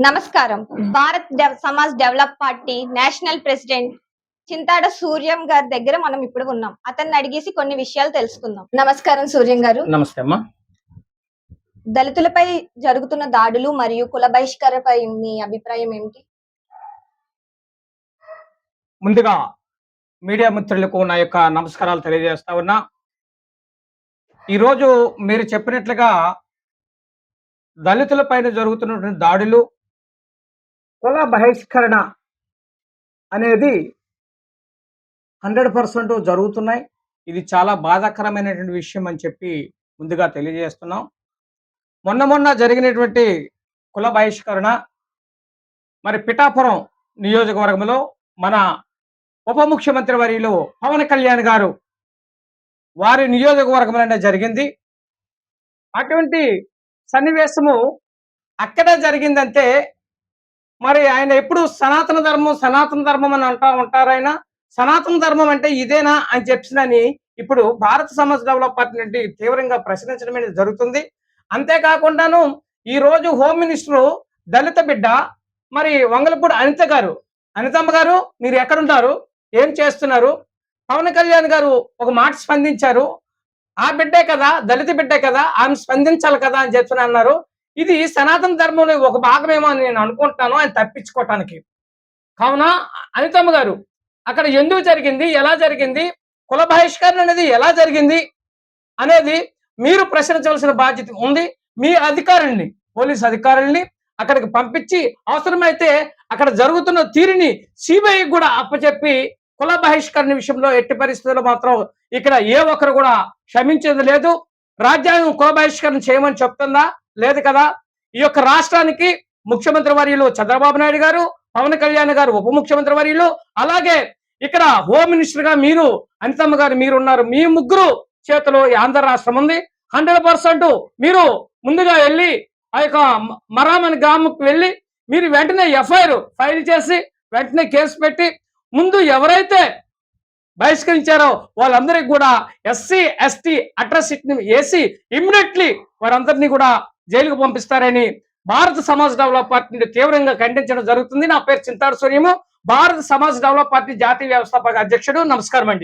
నమస్కారం. Bharat Samaj develop party national president Chintada Suryam గారి దగ్గర మనం ఇప్పుడు ఉన్నాం. అతన్ని అడిగేసి కొన్ని విషయాలు తెలుసుకుందాం. నమస్కారం సూర్యం గారు. నమస్తే అమ్మా. దళితులపై జరుగుతున్న దాడులు మరియు కుల బహిష్కరణపై మీ అభిప్రాయం ఏమిటి? ముందుగా మీడియా మిత్రులకు నా యొక్క నమస్కారాలు తెలియజేస్తా ఉన్నా. ఈరోజు మీరు చెప్పినట్లుగా దళితుల పైన జరుగుతున్నటువంటి దాడులు కుల బహిష్కరణ అనేది హండ్రెడ్ పర్సెంట్ జరుగుతున్నాయి. ఇది చాలా బాధాకరమైనటువంటి విషయం అని చెప్పి ముందుగా తెలియజేస్తున్నాం. మొన్న మొన్న జరిగినటువంటి కుల బహిష్కరణ మరి పిఠాపురం నియోజకవర్గంలో మన ఉప ముఖ్యమంత్రి వర్యులు పవన్ కళ్యాణ్ గారు వారి నియోజకవర్గంలోనే జరిగింది. అటువంటి సన్నివేశము అక్కడ జరిగిందంటే మరి ఆయన ఎప్పుడు సనాతన ధర్మం సనాతన ధర్మం అని అంటా ఉంటారు ఆయన. సనాతన ధర్మం అంటే ఇదేనా అని చెప్పినని ఇప్పుడు భారత సమాజ్ డెవలప్ నుండి తీవ్రంగా ప్రశ్నించడం అనేది జరుగుతుంది. అంతేకాకుండాను ఈ రోజు హోమ్ మినిస్టర్ దళిత బిడ్డ మరి వంగలపూడి అనిత గారు అనితమ్మ గారు మీరు ఎక్కడుంటారు? ఏం చేస్తున్నారు? పవన్ కళ్యాణ్ గారు ఒక మాట స్పందించారు. ఆ బిడ్డే కదా దళిత బిడ్డే కదా ఆమె స్పందించాలి కదా అని చెప్పిన అన్నారు ఇది సనాతన ధర్మంలో ఒక భాగమేమో అని నేను అనుకుంటున్నాను ఆయన తప్పించుకోవటానికి. కావున అనితమ్మ గారు అక్కడ ఎందుకు జరిగింది ఎలా జరిగింది కుల బహిష్కరణ అనేది ఎలా జరిగింది అనేది మీరు ప్రశ్నించవలసిన బాధ్యత ఉంది. మీ అధికారుల్ని పోలీస్ అధికారుల్ని అక్కడికి పంపించి అవసరమైతే అక్కడ జరుగుతున్న తీరుని సిబిఐ కూడా అప్పచెప్పి కుల బహిష్కరణ విషయంలో ఎట్టి పరిస్థితుల్లో మాత్రం ఇక్కడ ఏ ఒక్కరు కూడా క్షమించేది లేదు. రాజ్యాంగం కుల బహిష్కరణ చేయమని చెప్తుందా? లేదు కదా? ఈ యొక్క రాష్ట్రానికి ముఖ్యమంత్రి వర్యులు చంద్రబాబు నాయుడు గారు పవన్ కళ్యాణ్ గారు ఉప ముఖ్యమంత్రి వర్యులు అలాగే ఇక్కడ హోమ్ మినిస్టర్గా మీరు అనితమ్మ గారు మీరు ఉన్నారు మీ ముగ్గురు చేతిలో ఈ ఆంధ్ర రాష్ట్రం ఉంది. హండ్రెడ్ పర్సెంట్ మీరు ముందుగా వెళ్ళి ఆ యొక్క మరామన్ మరామని వెళ్ళి మీరు వెంటనే ఎఫ్ఐఆర్ ఫైల్ చేసి వెంటనే కేసు పెట్టి ముందు ఎవరైతే బహిష్కరించారో వాళ్ళందరికీ కూడా ఎస్సీ ఎస్టీ అట్రాసిటీని వేసి ఇమ్మీడియట్లీ వారందరినీ కూడా జైలుకు పంపిస్తారని భారత సమాజ్ డెవలప్ పార్టీ నుండి తీవ్రంగా ఖండించడం జరుగుతుంది. నా పేరు చింతాడు సూర్యము. భారత సమాజ్ డెవలప్ పార్టీ జాతీయ వ్యవస్థాపక అధ్యక్షుడు. నమస్కారం అండి